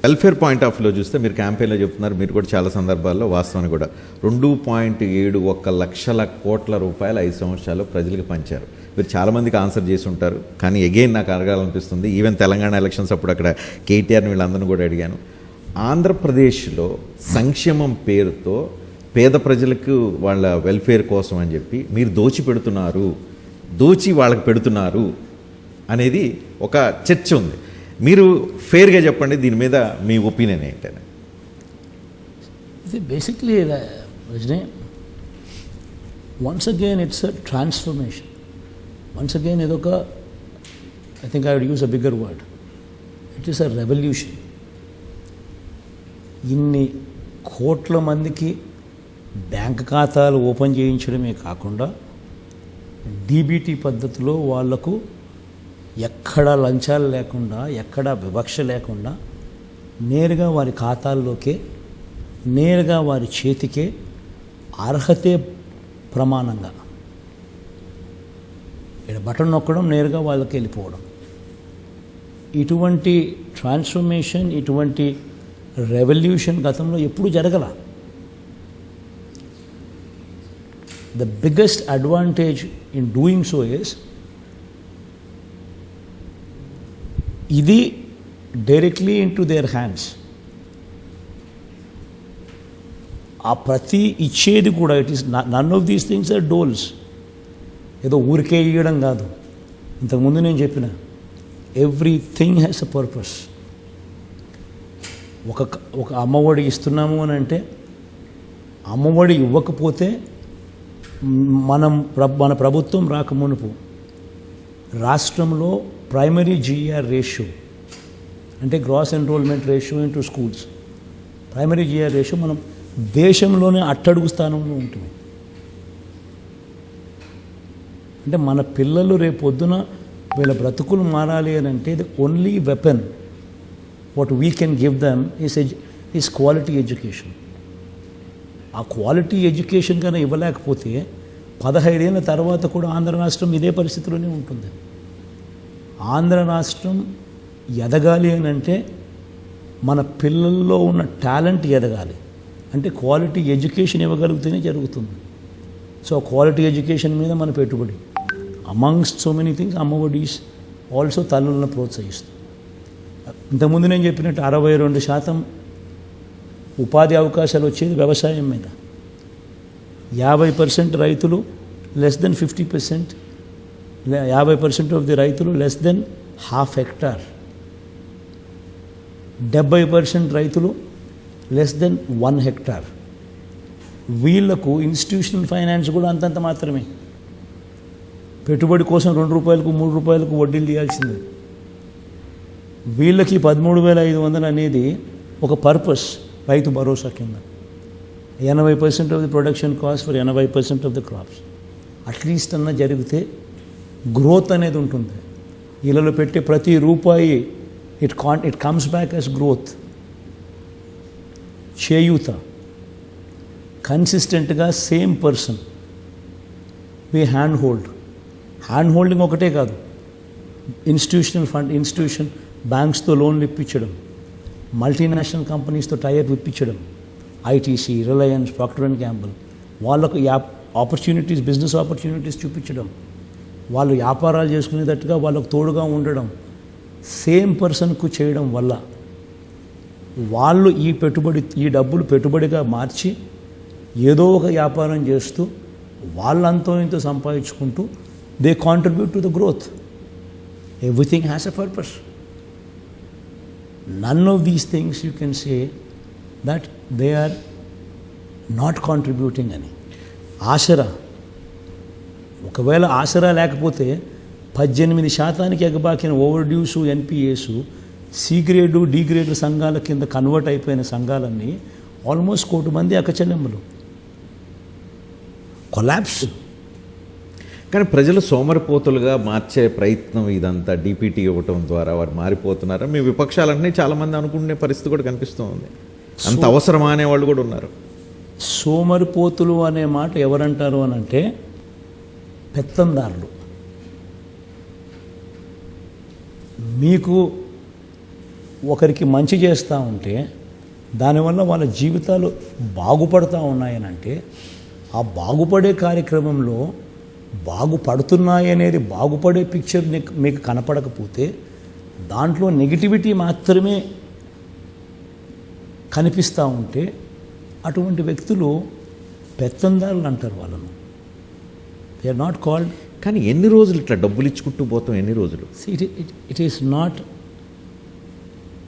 Welfare point of వ్యూలో చూస్తే మీరు క్యాంపెయిన్లో చెప్తున్నారు మీరు కూడా చాలా సందర్భాల్లో వాస్తవాన్ని కూడా. రెండు పాయింట్ ఏడు ఒక్క లక్షల కోట్ల రూపాయలు ఐదు సంవత్సరాలు ప్రజలకు పంచారు. మీరు చాలామందికి ఆన్సర్ చేసి ఉంటారు కానీ అగైన్ నాకు అడగాలనిపిస్తుంది. ఈవెన్ తెలంగాణ ఎలక్షన్స్ అప్పుడు అక్కడ కేటీఆర్ని వీళ్ళందరినీ కూడా అడిగాను. ఆంధ్రప్రదేశ్లో సంక్షేమం పేరుతో పేద ప్రజలకు వాళ్ళ వెల్ఫేర్ కోసం అని చెప్పి మీరు దోచి పెడుతున్నారు దోచి వాళ్ళకి పెడుతున్నారు అనేది ఒక చర్చ ఉంది. మీరు ఫేర్గా చెప్పండి దీని మీద మీ ఒపీనియన్ ఏంటని ఇది basically Rajani once again it's a transformation once again ఇదొక I think I would use a bigger word it is a revolution ఇన్ని కోట్ల మందికి బ్యాంక్ ఖాతాలు ఓపెన్ చేయించడమే కాకుండా డీబీటీ పద్ధతిలో వాళ్ళకు ఎక్కడ లంచాలు లేకుండా ఎక్కడ వివక్ష లేకుండా నేరుగా వారి ఖాతాల్లోకే నేరుగా వారి చేతికే అర్హతే ప్రమాణంగా. ఇక్కడ బటన్ నొక్కడం నేరుగా వాళ్ళకి వెళ్ళిపోవడం. ఇటువంటి ట్రాన్స్ఫర్మేషన్ ఇటువంటి రెవల్యూషన్ గతంలో ఎప్పుడు జరగల. The biggest advantage in doing so is ఇది directly into their hands ఆ ప్రతి ఇచ్చేది కూడా it is none of these things are doles ఏదో ఊరికే ఇవ్వడం కాదు. ఇంతకుముందు నేను చెప్పిన ఎవ్రీథింగ్ హ్యాస్ అ పర్పస్ ఒక ఒక అమ్మఒడి ఇస్తున్నాము అని అంటే అమ్మఒడి ఇవ్వకపోతే మనం ప్ర- మన ప్రభుత్వం రాకమునుపు రాష్ట్రంలో ప్రైమరీ జీఆర్ రేషియో అంటే gross enrolment ratio into schools primary GR ratio మనం దేశంలోనే అట్టడుగు స్థానంలో ఉంటుంది. అంటే మన పిల్లలు రేపొద్దున వీళ్ళ బ్రతుకులు మారాలి అని అంటే the only weapon what we can give them is is is quality education ఆ క్వాలిటీ ఎడ్యుకేషన్ కన్నా ఇవ్వలేకపోతే పదహైదేళ్ళ తర్వాత కూడా ఆంధ్ర రాష్ట్రం ఇదే పరిస్థితిలోనే ఉంటుంది. ఆంధ్ర రాష్ట్రం ఎదగాలి అని అంటే మన పిల్లల్లో ఉన్న టాలెంట్ ఎదగాలి. అంటే క్వాలిటీ ఎడ్యుకేషన్ ఇవ్వగలిగితేనే జరుగుతుంది. సో క్వాలిటీ ఎడ్యుకేషన్ మీద మన పెట్టుబడి. అమంగ్స్ట్ సో మెనీ థింగ్స్ అమ్మఒడీస్ ఆల్సో తల్లులను ప్రోత్సహిస్తుంది. ఇంతకుముందు నేను చెప్పినట్టు అరవై రెండు శాతం ఉపాధి అవకాశాలు వచ్చేది వ్యవసాయం మీద. యాభై పర్సెంట్ రైతులు లెస్ దెన్ ఫిఫ్టీ పర్సెంట్ యాభై పర్సెంట్ ఆఫ్ ది రైతులు లెస్ దెన్ హాఫ్ హెక్టార్ డెబ్బై పర్సెంట్ రైతులు లెస్ దెన్ వన్ హెక్టార్ వీళ్ళకు ఇన్స్టిట్యూషనల్ ఫైనాన్స్ కూడా అంతంత మాత్రమే. పెట్టుబడి కోసం రెండు రూపాయలకు మూడు రూపాయలకు వడ్డీలు తీయాల్సిందే. వీళ్ళకి పదమూడు వేల ఐదు వందలు అనేది ఒక పర్పస్ రైతు భరోసా కింద. ఎనభై percent of the production cost for ఎనభై percent of the crops at least అన్న జరిగితే గ్రోత్ అనేది ఉంటుంది. ఇళ్ళలో పెట్టే ప్రతి రూపాయి it can it comes back as growth చేయూత. కన్సిస్టెంట్గా same person we hand hold hand holding ఒకటే కాదు. ఇన్స్టిట్యూషనల్ ఫండ్ ఇన్స్టిట్యూషన్ బ్యాంక్స్తో లోన్లు ఇప్పించడం. మల్టీనేషనల్ కంపెనీస్తో టైర్ ఇప్పించడం. ITC Reliance Procter and Gamble వాళ్ళకు యాప్ ఆపర్చునిటీస్ బిజినెస్ ఆపర్చునిటీస్ చూపించడం. వాళ్ళు వ్యాపారాలు చేసుకునేటట్టుగా వాళ్ళకు తోడుగా ఉండడం సేమ్ పర్సన్కు చేయడం వల్ల వాళ్ళు ఈ పెట్టుబడి ఈ డబ్బులు పెట్టుబడిగా మార్చి ఏదో ఒక వ్యాపారం చేస్తూ వాళ్ళంతో ఇంతో సంపాదించుకుంటూ they contribute to the growth everything has a purpose none of these things you can say that they are not contributing అని ఆసరా ఒకవేళ ఆసరా లేకపోతే పద్దెనిమిది శాతానికి ఎగబాకిన overdues NPAs C grade D grade సంఘాల కింద కన్వర్ట్ అయిపోయిన సంఘాలన్నీ ఆల్మోస్ట్ కోటి మంది అక్కచెల్లెమ్మలు కొలాప్స్. కానీ ప్రజలు సోమరిపోతులుగా మార్చే ప్రయత్నం ఇదంతా డీపీటీ ఇవ్వటం ద్వారా వారు మారిపోతున్నారు. మీ విపక్షాలన్నీ చాలామంది అనుకునే పరిస్థితి కూడా కనిపిస్తూ ఉంది. అంత అవసరమా అనే వాళ్ళు కూడా ఉన్నారు. సోమరిపోతులు అనే మాట ఎవరంటారు అని అంటే పెత్తందారులు. మీకు ఒకరికి మంచి చేస్తూ ఉంటే దానివల్ల వాళ్ళ జీవితాలు బాగుపడుతూ ఉన్నాయనంటే ఆ బాగుపడే కార్యక్రమంలో బాగుపడుతున్నాయి అనేది బాగుపడే పిక్చర్ మీకు కనపడకపోతే దాంట్లో నెగిటివిటీ మాత్రమే కనిపిస్తూ ఉంటే అటువంటి వ్యక్తులు పెత్తందారులు అంటారు వాళ్ళను. దే ఆర్ నాట్ కాల్డ్ కానీ ఎన్ని రోజులు ఇట్లా డబ్బులు ఇచ్చుకుంటూ పోతాం? ఎన్ని రోజులు? ఇట్ ఇట్ ఈస్ నాట్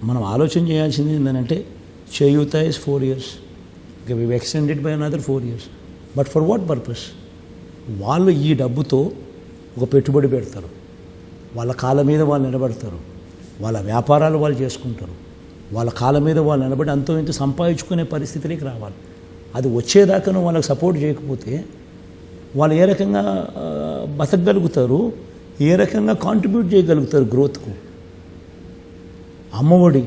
మనం ఆలోచన చేయాల్సింది ఏంటంటే చేయూత is four years okay we extended by another four years but for what purpose వాళ్ళు ఈ డబ్బుతో ఒక పెట్టుబడి పెడతారు. వాళ్ళ కాళ్ళ మీద వాళ్ళు నిలబడతారు. వాళ్ళ వ్యాపారాలు వాళ్ళు చేసుకుంటారు. వాళ్ళ కాళ్ళ మీద వాళ్ళు నిలబడి అంతో ఇంత సంపాదించుకునే పరిస్థితిలోకి రావాలి. అది వచ్చేదాకా వాళ్ళకి సపోర్ట్ చేయకపోతే వాళ్ళు ఏ రకంగా బతకగలుగుతారు ఏ రకంగా కాంట్రిబ్యూట్ చేయగలుగుతారు గ్రోత్కు అమ్మఒడి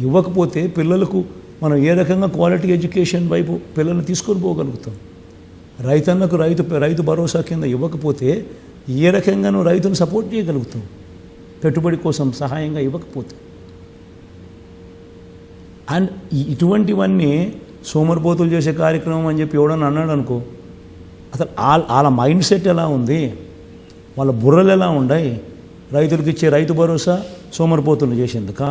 ఇవ్వకపోతే పిల్లలకు మనం ఏ రకంగా క్వాలిటీ ఎడ్యుకేషన్ వైపు పిల్లల్ని తీసుకొని పోగలుగుతాం. రైతన్నకు రైతు రైతు భరోసా కింద ఇవ్వకపోతే ఏ రకంగా నువ్వు రైతును సపోర్ట్ చేయగలుగుతావు? పెట్టుబడి కోసం సహాయంగా ఇవ్వకపోతే. అండ్ ఇటువంటివన్నీ సోమరిపోతులు చేసే కార్యక్రమం అని చెప్పి ఎవడన్నా అన్నాడు అనుకో అసలు వాళ్ళ వాళ్ళ మైండ్ సెట్ ఎలా ఉంది? వాళ్ళ బుర్రలు ఎలా ఉన్నాయి రైతులకు ఇచ్చే రైతు భరోసా సోమరిపోతులు చేసేందుక?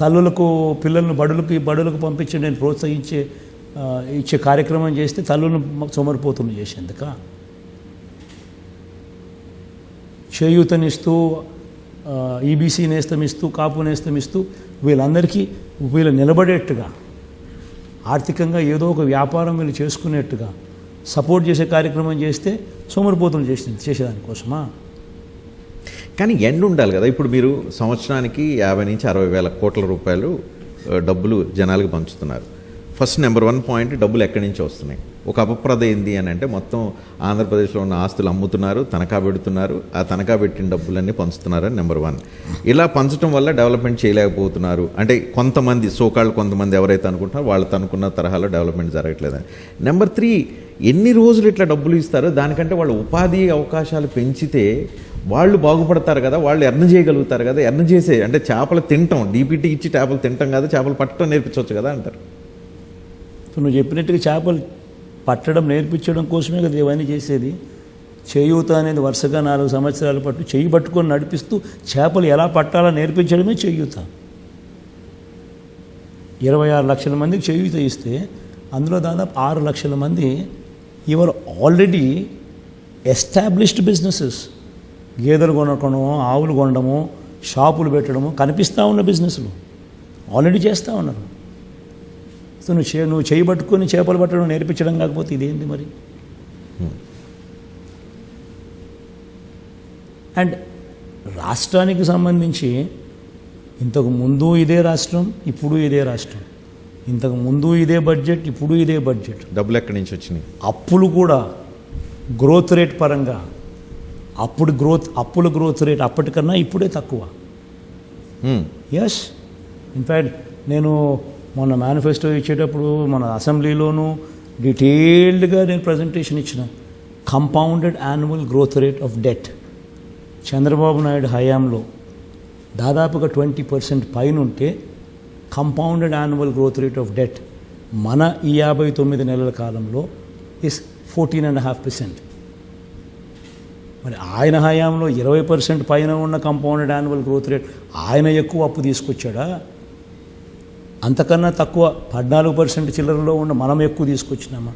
తల్లులకు పిల్లలను బడులకు బడులకు పంపించి నేను ప్రోత్సహించే ఇచ్చే కార్యక్రమం చేస్తే తల్లులను సోమరిపోతులు చేసేందుక? చేయూతనిస్తూ ఈబీసీ నేస్తం ఇస్తూ కాపు నేస్తమిస్తూ వీళ్ళందరికీ వీళ్ళు నిలబడేట్టుగా ఆర్థికంగా ఏదో ఒక వ్యాపారం వీళ్ళు చేసుకునేట్టుగా సపోర్ట్ చేసే కార్యక్రమం చేస్తే సోమరిపోతులు చేసి చేసేదానికోసమా కానీ ఎండ్ ఉండాలి కదా. ఇప్పుడు మీరు సంవత్సరానికి యాభై నుంచి అరవై వేల కోట్ల రూపాయలు డబ్బులు జనాలకు పంచుతున్నారు. ఫస్ట్ నెంబర్ వన్ పాయింట్ డబ్బులు ఎక్కడి నుంచి వస్తున్నాయి? ఒక అపప్రద ఏంది అని అంటే మొత్తం ఆంధ్రప్రదేశ్లో ఉన్న ఆస్తులు అమ్ముతున్నారు తనఖా పెడుతున్నారు ఆ తనఖా పెట్టిన డబ్బులన్నీ పంచుతున్నారు అని నెంబర్ వన్. ఇలా పంచడం వల్ల డెవలప్మెంట్ చేయలేకపోతున్నారు. అంటే కొంతమంది సోకాళ్ళు కొంతమంది ఎవరైతే అనుకుంటున్నారో వాళ్ళు తనుకున్న తరహాలో డెవలప్మెంట్ జరగట్లేదని. నెంబర్ త్రీ ఎన్ని రోజులు ఇట్లా డబ్బులు ఇస్తారో దానికంటే వాళ్ళు ఉపాధి అవకాశాలు పెంచితే వాళ్ళు బాగుపడతారు కదా వాళ్ళు ఎర్న చేయగలుగుతారు కదా ఎర్న చేసే అంటే చేపలు తింటాం. డీపీటీ ఇచ్చి చేపలు తింటాం కదా చేపలు పట్టడం నేర్పించవచ్చు కదా అంటారు. నువ్వు చెప్పినట్టుగా చేపలు పట్టడం నేర్పించడం కోసమే కదా ఇవన్నీ చేసేది? చేయూత అనేది వరుసగా నాలుగు సంవత్సరాల పాటు చేయి పట్టుకొని నడిపిస్తూ చేపలు ఎలా పట్టాలో నేర్పించడమే చేయూత. ఇరవై ఆరు లక్షల మందికి చేయూత ఇస్తే అందులో దాదాపు ఆరు లక్షల మంది ఇవర్ ఆల్రెడీ ఎస్టాబ్లిష్డ్ బిజినెసెస్. గేదెలు కొనడము ఆవులు కొనడము షాపులు పెట్టడము కనిపిస్తూ ఉన్న బిజినెస్లు. ఆల్రెడీ చేస్తూ ఉన్నారు. సో నువ్వు చే నువ్వు చేయి పట్టుకొని చేపలు పట్టడం నేర్పించడం కాకపోతే ఇదేంటి మరి? అండ్ రాష్ట్రానికి సంబంధించి ఇంతకు ముందు ఇదే రాష్ట్రం ఇప్పుడు ఇదే రాష్ట్రం. ఇంతకు ముందు ఇదే బడ్జెట్ ఇప్పుడు ఇదే బడ్జెట్. డబ్బులు ఎక్కడి నుంచి వచ్చినాయి? అప్పులు కూడా గ్రోత్ రేట్ పరంగా అప్పుడు గ్రోత్ అప్పుల గ్రోత్ రేట్ అప్పటికన్నా ఇప్పుడే తక్కువ. ఎస్ ఇన్ఫ్యాక్ట్ నేను మొన్న మేనిఫెస్టో ఇచ్చేటప్పుడు మన అసెంబ్లీలోనూ డీటెయిల్డ్గా నేను ప్రజెంటేషన్ ఇచ్చిన. Compounded annual growth rate of debt Chandrababu Naidu హయాంలో దాదాపుగా ట్వంటీ పర్సెంట్ పైన ఉంటే compounded annual growth rate of debt మన ఈ యాభై తొమ్మిది నెలల కాలంలో is fourteen and half percent మరి ఆయన హయాంలో ఇరవై పర్సెంట్ పైన ఉన్న కంపౌండెడ్ యాన్యువల్ గ్రోత్ రేట్ ఆయన ఎక్కువ అప్పు తీసుకొచ్చాడా? అంతకన్నా తక్కువ పద్నాలుగు పర్సెంట్ చిల్లరలో ఉన్న మనం ఎక్కువ తీసుకొచ్చినామా?